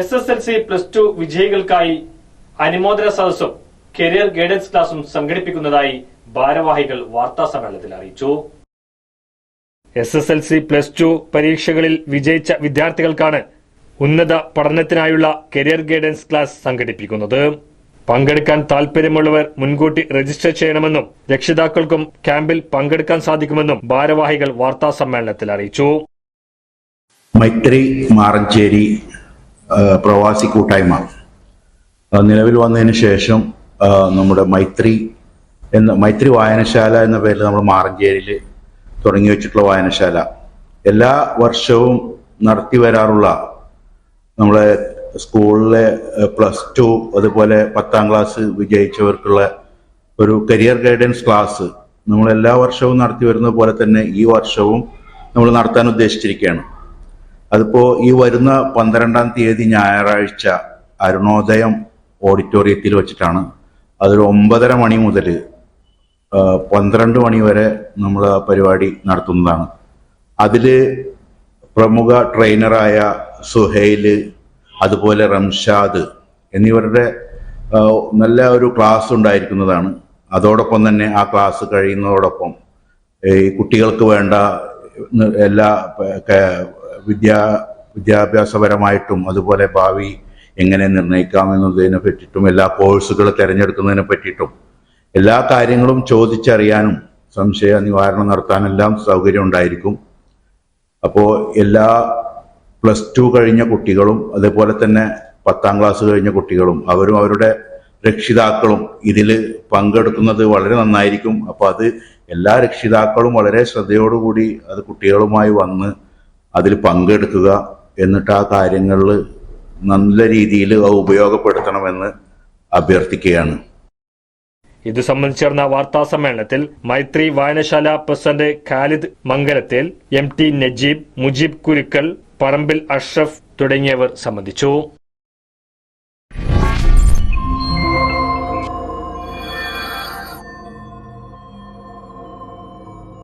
S S L C plus two വിജയികൾക്കായി അനുമോദന സദസ്സും career guidance ക്ലാസും സംഘടിപ്പിക്കുന്നതായി ഭാരവാഹികൾ വാർത്താ സമ്മേളനത്തിൽ അറിയിച്ചു. S S L C plus two പരീക്ഷകളിൽ വിജയിച്ച വിദ്യാർത്ഥികൾക്കാണ് ഉന്നത പഠനത്തിനായുള്ള കരിയർ ഗൈഡൻസ് ക്ലാസ് സംഘടിപ്പിക്കുന്നത്. പങ്കെടുക്കാൻ താൽപര്യമുള്ളവർ മുൻകൂട്ടി രജിസ്റ്റർ ചെയ്യണമെന്നും രക്ഷിതാക്കൾക്കും ക്യാമ്പിൽ പങ്കെടുക്കാൻ സാധിക്കുമെന്നും ഭാരവാഹികൾ വാർത്താ സമ്മേളനത്തിൽ അറിയിച്ചു. മൈത്രി മാറഞ്ചേരി പ്രവാസി കൂട്ടായ്മ. നിലവിൽ വന്നതിന് ശേഷം നമ്മുടെ മൈത്രി എന്ന മൈത്രി വായനശാല എന്ന പേരിൽ നമ്മൾ മാറഞ്ചേരിയിൽ തുടങ്ങി വെച്ചിട്ടുള്ള വായനശാല. എല്ലാ വർഷവും നടത്തി വരാറുള്ള നമ്മളെ സ്കൂളിലെ പ്ലസ് ടു അതുപോലെ പത്താം ക്ലാസ് വിജയിച്ചവർക്കുള്ള ഒരു കരിയർ ഗൈഡൻസ് ക്ലാസ്. നമ്മൾ എല്ലാ വർഷവും നടത്തി വരുന്നത് പോലെ തന്നെ ഈ വർഷവും നമ്മൾ നടത്താൻ ഉദ്ദേശിച്ചിരിക്കുകയാണ്. അതിപ്പോ ഈ വരുന്ന പന്ത്രണ്ടാം തീയതി ഞായറാഴ്ച അരുണോദയം ഓഡിറ്റോറിയത്തിൽ വെച്ചിട്ടാണ്. അതൊരു ഒമ്പതര മണി മുതൽ പന്ത്രണ്ട് മണി വരെ നമ്മൾ പരിപാടി നടത്തുന്നതാണ്. അതിൽ പ്രമുഖ ട്രെയിനറായ സുഹൈൽ അതുപോലെ റംഷാദ് എന്നിവരുടെ നല്ല ഒരു ക്ലാസ് ഉണ്ടായിരിക്കുന്നതാണ്. അതോടൊപ്പം തന്നെ ആ ക്ലാസ് കഴിയുന്നതോടൊപ്പം ഈ കുട്ടികൾക്ക് വേണ്ട എല്ലാ വിദ്യാ വിദ്യാഭ്യാസപരമായിട്ടും അതുപോലെ ഭാവി എങ്ങനെ നിർണയിക്കാമെന്നതിനെ പറ്റിയിട്ടും എല്ലാ കോഴ്സുകൾ തിരഞ്ഞെടുക്കുന്നതിനെ പറ്റിയിട്ടും എല്ലാ കാര്യങ്ങളും ചോദിച്ചറിയാനും സംശയ നിവാരണം നടത്താനെല്ലാം സൗകര്യം ഉണ്ടായിരിക്കും. അപ്പോൾ എല്ലാ പ്ലസ് ടു കഴിഞ്ഞ കുട്ടികളും അതുപോലെ തന്നെ പത്താം ക്ലാസ് കഴിഞ്ഞ കുട്ടികളും അവരും അവരുടെ രക്ഷിതാക്കളും ഇതിൽ പങ്കെടുക്കുന്നത് വളരെ നന്നായിരിക്കും. അപ്പോൾ അത് എല്ലാ രക്ഷിതാക്കളും വളരെ ശ്രദ്ധയോടുകൂടി അത് കുട്ടികളുമായി വന്ന് അതിൽ പങ്കെടുക്കുക എന്നിട്ട് ആ കാര്യങ്ങളിൽ നല്ല രീതിയിൽ ഉപയോഗപ്പെടുത്തണമെന്ന് അഭ്യർത്ഥിക്കുകയാണ്. ഇത് സംബന്ധിച്ച് ചേർന്ന വാർത്താ സമ്മേളനത്തിൽ മൈത്രി വായനശാല president Khalid Mangalathil M T Najeeb Mujeeb Kurukkal Parambil Ashraf തുടങ്ങിയവർ സംബന്ധിച്ചു.